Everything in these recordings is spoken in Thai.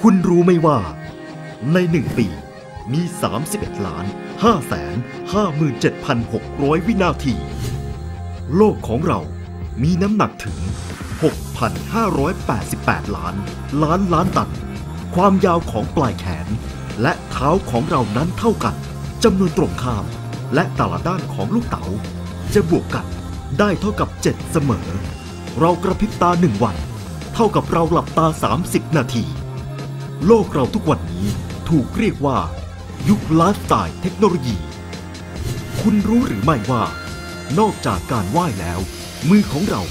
คุณรู้ไหมว่า ในหนึ่งปี มี 31ล้าน5แสน57,600 วินาที โลกของเรามีน้ำหนักถึง 6,588 ล้าน ล้านล้านตัน ความยาวของปลายแขน และเท้าของเรานั้นเท่ากันจำนวนตรงข้าม และแต่ละด้านของลูกเต๋าจะบวกกันได้เท่ากับ 7 เสมอ เรากระพริบตาหนึ่งวัน เท่ากับเราหลับตา 30 นาที โลกเราทุกวันนี้ถูกเรียกว่า ยุคไลฟ์สไตล์เทคโนโลยี คุณรู้หรือไม่ว่า นอกจากการว่ายแล้ว มือของเรา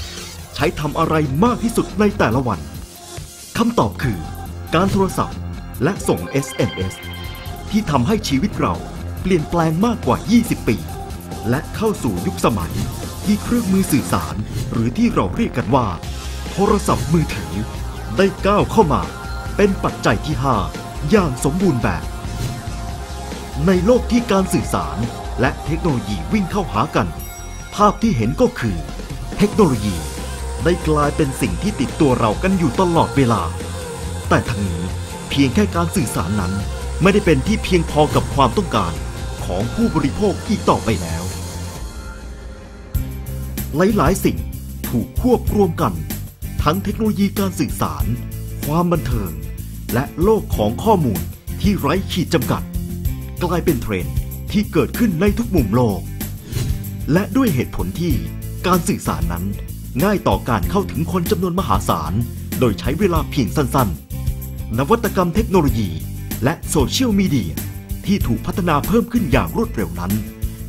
ใช้ทำอะไรมากที่สุดในแต่ละวันคำตอบคือ การโทรศัพท์และส่ง SMS ที่ทำให้ชีวิตเราเปลี่ยนแปลงมากกว่า 20 ปี และเข้าสู่ยุคสมัยที่เครื่องมือสื่อสาร หรือที่เราเรียกกันว่า ทรศัพท์มือถือ ได้ก้าวเข้ามาเป็นปัจจัยที่ 5 อย่างสมบูรณ์แบบ ในโลกที่การสื่อสารและเทคโนโลยีวิ่งเข้าหากัน ภาพที่เห็นก็คือ เทคโนโลยีได้กลายเป็นสิ่งที่ติดตัวเรากันอยู่ตลอดเวลา แต่ทั้งนี้เพียงแค่การสื่อสารนั้น ไม่ได้เป็นที่เพียงพอกับความต้องการของผู้บริโภคอีกต่อไปแล้ว หลาย ๆ สิ่งถูกควบรวมกัน ทั้งเทคโนโลยีการสื่อสาร ความบันเทิง และโลกของข้อมูลที่ไร้ขีดจำกัด กลายเป็นเทรนด์ที่เกิดขึ้นในทุกมุมโลก และด้วยเหตุผลที่การสื่อสารนั้น ง่ายต่อการเข้าถึงคนจำนวนมหาศาล โดยใช้เวลาเพียงสั้น ๆ นวัตกรรมเทคโนโลยี และโซเชียลมีเดียที่ถูกพัฒนาเพิ่มขึ้นอย่างรวดเร็วนั้น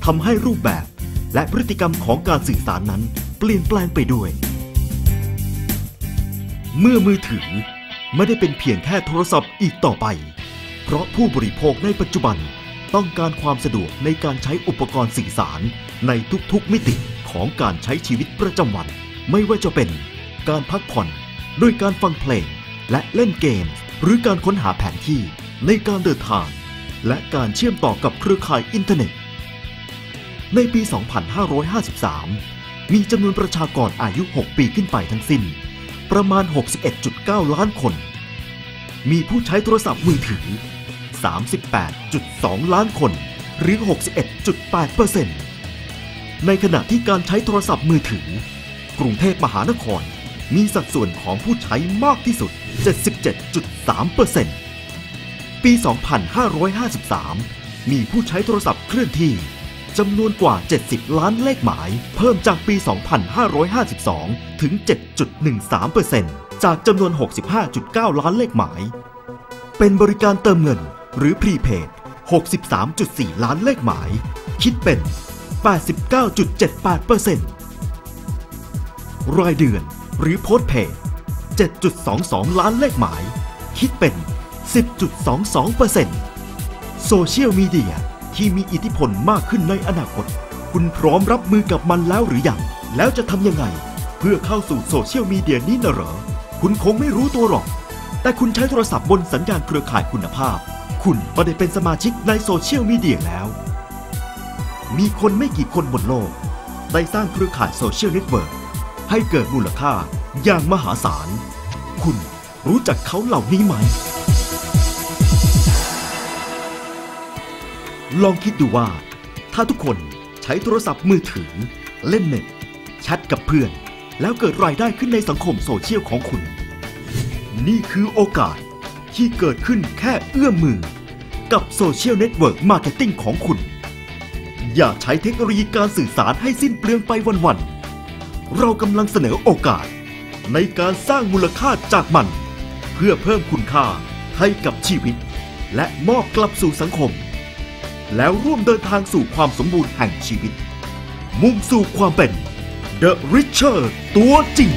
ทำให้รูปแบบและพฤติกรรมของการสื่อสารนั้น เปลี่ยนแปลงไปด้วย เมื่อมือถือไม่ได้เป็นเพียงแค่โทรศัพท์อีกต่อไป เพราะผู้บริโภคในปัจจุบันต้องการความสะดวกในการใช้อุปกรณ์สื่อสารในทุกๆมิติของการใช้ชีวิตประจำวัน ไม่ว่าจะเป็นการพักผ่อนด้วยการฟังเพลง และเล่นเกม หรือการค้นหาแผนที่ในการเดินทาง และการเชื่อมต่อกับเครือข่ายอินเทอร์เน็ต ในปี 2553 มีจำนวนประชากรอายุ 6 ปีขึ้นไปทั้งสิ้น ประมาณ 61.9 ล้านคน มีผู้ใช้โทรศัพท์มือถือ 38.2 ล้านคน หรือ 61.8%ในขณะที่การใช้โทรศัพท์มือถือ กรุงเทพมหานคร มีสัดส่วนของผู้ใช้มากที่สุด 77.3%ปี 2553 มีผู้ใช้โทรศัพท์เคลื่อนที่ จำนวนกว่า 70 ล้านเลขหมาย เพิ่มจากปี 2552 ถึง 7.13%จากจำนวน 65.9 ล้านเลขหมาย เป็นบริการเติมเงินหรือพรีเพด63.4 ล้านเลขหมาย คิดเป็น 89.78%รายเดือนหรือโพสเพด7.22 ล้านเลขหมาย คิดเป็น 10.22%โซเชียลมีเดีย ที่มีอิทธิพลมากขึ้นในอนาคต คุณพร้อมรับมือกับมันแล้วหรือยัง แล้วจะทำยังไง เพื่อเข้าสู่โซเชียลมีเดียนี้นะเหรอ คุณคงไม่รู้ตัวหรอก แต่คุณใช้โทรศัพท์บนสัญญาณเครือข่ายคุณภาพ คุณก็ได้เป็นสมาชิกในโซเชียลมีเดียแล้ว มีคนไม่กี่คนบนโลก ได้สร้างเครือข่ายโซเชียลเน็ตเวิร์กให้เกิดมูลค่าอย่างมหาศาล คุณรู้จักเขาเหล่านี้ไหม ลองคิดดูว่า ถ้าทุกคนใช้โทรศัพท์มือถือ เล่นเน็ตแชทกับเพื่อน แล้วเกิดรายได้ขึ้นในสังคมโซเชียลของคุณ นี่คือโอกาสที่เกิดขึ้นแค่เอื้อมมือ กับโซเชียลเน็ตเวิร์กมาร์เก็ตติ้งของคุณ อย่าใช้เทคโนโลยีการสื่อสารให้สิ้นเปลืองไปวันๆเรากำลังเสนอโอกาส ในการสร้างมูลค่าจากมัน เพื่อเพิ่มคุณค่าให้กับชีวิต และมอบกลับสู่สังคม แล้วร่วมเดินทางสู่ความสมบูรณ์แห่งชีวิต มุ่งสู่ความเป็น The Richer ตัวจริง